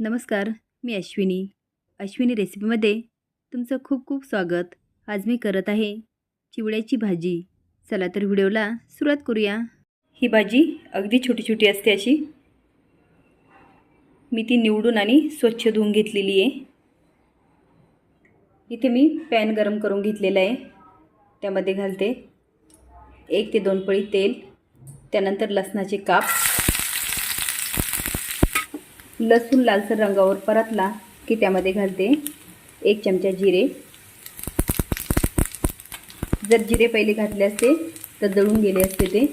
नमस्कार मी अश्विनी. अश्विनी रेसिपीमध्ये तुमचं खूप खूप स्वागत. आज मी करत आहे चिवड्याची भाजी. चला तर व्हिडिओला सुरुवात करूया. ही भाजी अगदी छोटी छोटी असते अशी. मी ती निवडून आणि स्वच्छ धुवून घेतलेली आहे. इथे मी पॅन गरम करून घेतलेला आहे. त्यामध्ये घालते एक ते दोन पळी तेल. त्यानंतर लसणाचे काप. लसूण लालसर रंगावर परतला की त्यामध्ये घालते एक चमचा जिरे. जर जिरे पहिले घातले असते तर जळून गेले असते ते.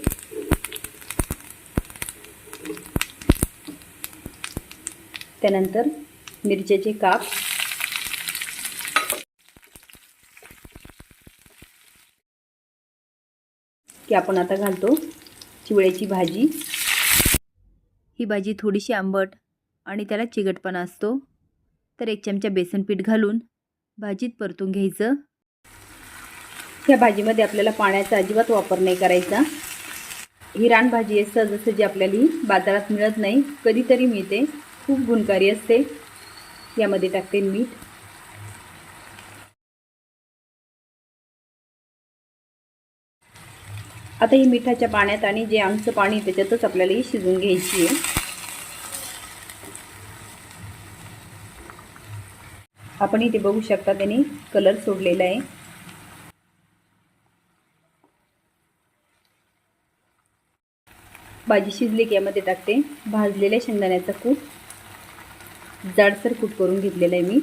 त्यानंतर मिरच्याचे काप. की आपण आता घालतो चिवळ्याची भाजी. ही भाजी थोडीशी आंबट आणि त्याला चिकटपणा असतो. तर एक चमचा बेसन पीठ घालून भाजीत परतून घ्यायचं. ह्या भाजीमध्ये आपल्याला पाण्याचा अजिबात वापर नाही करायचा. ही रानभाजी आहे सहजसहजी आपल्याला ही बाजारात मिळत नाही. कधीतरी मिळते. खूप गुणकारी असते. यामध्ये टाकते मीठ. आता ही मिठाच्या पाण्यात आणि जे आमचं पाणी त्याच्यातच आपल्याला ही शिजून घ्यायची आहे. आपण इथे बघू शकता त्यांनी कलर सोडलेला आहे. भाजी शिजली की यामध्ये टाकते. भाजलेल्या शेंगदाण्याचा कूट. जाडसर कूट करून घेतलेला आहे मी.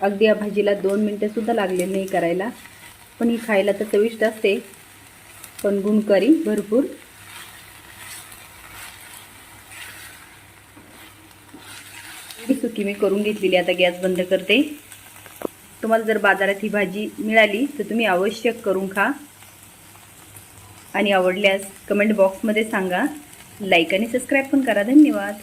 अगदी या भाजीला दोन मिनटंसुद्धा लागलेली नाही करायला. पण ही खायला तर चविष्ट असते. पण गुणकारी भरपूर. सुकी मी करून घेतलेली आता गॅस बंद करते. तुम्हाला जर बाजारात ही भाजी मिळाली तर तुम्ही आवश्यक करून खा. आणि आवडल्यास कमेंट बॉक्समध्ये सांगा. लाईक आणि सबस्क्राईब पण करा. धन्यवाद.